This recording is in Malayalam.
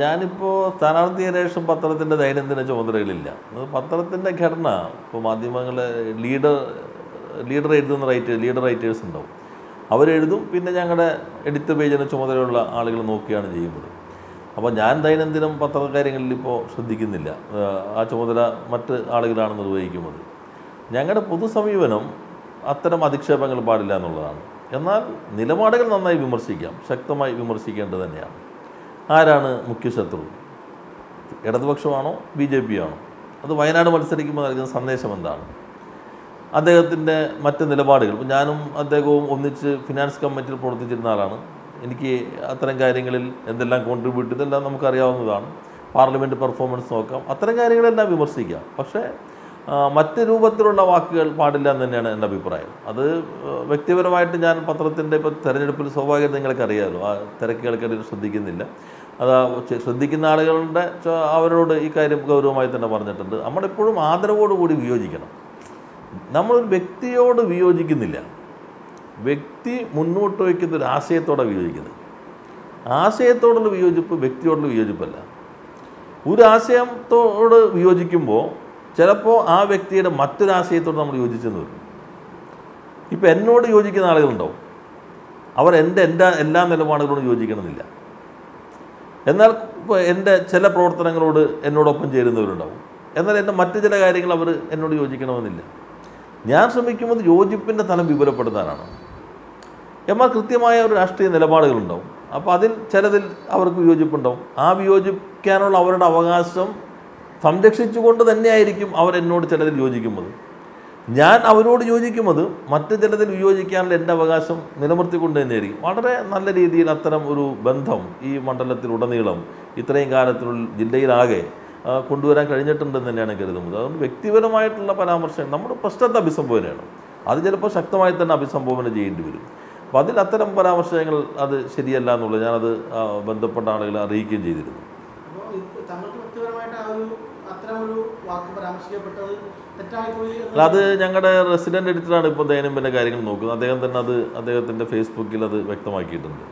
ഞാനിപ്പോൾ സ്ഥാനാർത്ഥി അന്വേഷണം പത്രത്തിന്റെ ദൈനംദിന ചുമതലകളില്ല പത്രത്തിന്റെ ഘടന. ഇപ്പോൾ മാധ്യമങ്ങൾ ലീഡർ ലീഡർ എഴുതുന്ന റൈറ്റ് ലീഡർ റൈറ്റേഴ്സ് ഉണ്ടാവും. അവരെഴുതും പിന്നെ ഞങ്ങളുടെ എഡിറ്റ് പേജിന് ചുമതലയുള്ള ആളുകൾ നോക്കിയാണ് ചെയ്യുന്നത്. അപ്പോൾ ഞാൻ ദൈനംദിനം പത്രകാര്യങ്ങളിൽ ഇപ്പോൾ ശ്രദ്ധിക്കുന്നില്ല. ആ ചുമതല മറ്റ് ആളുകളാണ് നിർവഹിക്കുന്നത്. ഞങ്ങളുടെ പൊതുസമീപനം അത്തരം അധിക്ഷേപങ്ങൾ പാടില്ല എന്നുള്ളതാണ്. എന്നാൽ നിലപാടുകൾ നന്നായി വിമർശിക്കാം. ശക്തമായി വിമർശിക്കേണ്ടത് തന്നെയാണ്. ആരാണ് മുഖ്യ ശത്രു? ഇടതുപക്ഷമാണോ ബി ജെ പി ആണോ അത് വയനാട് മത്സരിക്കുമ്പോൾ നൽകുന്ന സന്ദേശം എന്താണ്? അദ്ദേഹത്തിന്റെ മറ്റ് നിലപാടുകൾ. ഞാനും അദ്ദേഹവും ഒന്നിച്ച് ഫിനാൻസ് കമ്മിറ്റിയിൽ പ്രവർത്തിച്ചിരുന്ന ആളാണ്. എനിക്ക് അത്തരം കാര്യങ്ങളിൽ എന്തെല്ലാം കോൺട്രിബ്യൂട്ട് ഇതെല്ലാം നമുക്കറിയാവുന്നതാണ്. പാർലമെന്റ് പെർഫോമൻസ് നോക്കാം. അത്തരം കാര്യങ്ങളെല്ലാം വിമർശിക്കാം. പക്ഷേ മറ്റ് രൂപത്തിലുള്ള വാക്കുകൾ പാടില്ല എന്ന് തന്നെയാണ് എന്റെ അഭിപ്രായം. അത് വ്യക്തിപരമായിട്ട് ഞാൻ പത്രത്തിന്റെ ഇപ്പോൾ തെരഞ്ഞെടുപ്പിൽ സ്വാഭാവികം നിങ്ങൾക്ക് അറിയാമല്ലോ ആ തിരക്കുകൾക്കിടയിൽ ശ്രദ്ധിക്കുന്നില്ല. അത് ശ്രദ്ധിക്കുന്ന ആളുകളുടെ അവരോട് ഈ കാര്യം ഗൗരവമായി തന്നെ പറഞ്ഞിട്ടുണ്ട്. നമ്മളെപ്പോഴും ആദരവോടുകൂടി വിയോജിക്കണം. നമ്മളൊരു വ്യക്തിയോട് വിയോജിക്കുന്നില്ല. വ്യക്തി മുന്നോട്ട് വയ്ക്കുന്ന ഒരു ആശയത്തോടെ വിയോജിക്കുന്നത്. ആശയത്തോടുള്ള വിയോജിപ്പ് വ്യക്തിയോടുള്ള വിയോജിപ്പല്ല. ഒരു ആശയത്തോട് വിയോജിക്കുമ്പോൾ ചിലപ്പോൾ ആ വ്യക്തിയുടെ മറ്റൊരാശയത്തോട് നമ്മൾ യോജിച്ചെന്ന് വരും. ഇപ്പോൾ എന്നോട് യോജിക്കുന്ന ആളുകളുണ്ടാവും. അവർ എന്റെ എന്റെ എല്ലാ നിലപാടുകളോടും യോജിക്കണമെന്നില്ല. എന്നാൽ ഇപ്പോൾ എന്റെ ചില പ്രവർത്തനങ്ങളോട് എന്നോടൊപ്പം ചേരുന്നവരുണ്ടാവും. എന്നാൽ എന്റെ മറ്റ് ചില കാര്യങ്ങൾ അവർ എന്നോട് യോജിക്കണമെന്നില്ല. ഞാൻ ശ്രമിക്കുന്നത് യോജിപ്പിന്റെ തലം വിപുലപ്പെടുത്താനാണ്. എന്നാൽ കൃത്യമായ ഒരു രാഷ്ട്രീയ നിലപാടുകളുണ്ടാവും. അപ്പോൾ അതിൽ ചിലതിൽ അവർക്ക് വിയോജിപ്പുണ്ടാവും. ആ വിയോജിക്കാനുള്ള അവരുടെ അവകാശം സംരക്ഷിച്ചുകൊണ്ട് തന്നെയായിരിക്കും അവർ എന്നോട് ചിലതിൽ യോജിക്കുന്നത്. ഞാൻ അവരോട് യോജിക്കുന്നത് മറ്റ് ചിലതിൽ വിയോജിക്കാനുള്ള എന്റെ അവകാശം നിലനിർത്തിക്കൊണ്ട് തന്നെയായിരിക്കും. വളരെ നല്ല രീതിയിൽ അത്തരം ഒരു ബന്ധം ഈ മണ്ഡലത്തിലുടനീളം ഇത്രയും കാലത്തിനുള്ളിൽ ജില്ലയിലാകെ കൊണ്ടുവരാൻ കഴിഞ്ഞിട്ടുണ്ടെന്ന് തന്നെയാണ് കരുതുന്നത്. അതുകൊണ്ട് വ്യക്തിപരമായിട്ടുള്ള പരാമർശം നമ്മുടെ പ്രശ്നത്തെ അഭിസംബോധനയാണ്. അത് ചിലപ്പോൾ ശക്തമായി തന്നെ അഭിസംബോധന ചെയ്യേണ്ടി വരും. അപ്പോൾ അതിൽ അത്തരം പരാമർശങ്ങൾ അത് ശരിയല്ല എന്നുള്ളത് ഞാനത് ബന്ധപ്പെട്ട ആളുകളെ അറിയിക്കുകയും ചെയ്തിരുന്നു അപ്പോൾ ഇത് താങ്കൾക്ക് വ്യക്തിപരമായിട്ട് ആ ഒരു അത്തരം വാക്ക് തെറ്റായി അത് ഞങ്ങളുടെ റെസിഡന്റ് എഡിറ്ററാണ് ഇപ്പോൾ ദൈനംദിന കാര്യങ്ങൾ നോക്കുന്നത്. അദ്ദേഹം തന്നെ അത് അദ്ദേഹത്തിന്റെ ഫേസ്ബുക്കിൽ അത് വ്യക്തമാക്കിയിട്ടുണ്ട്.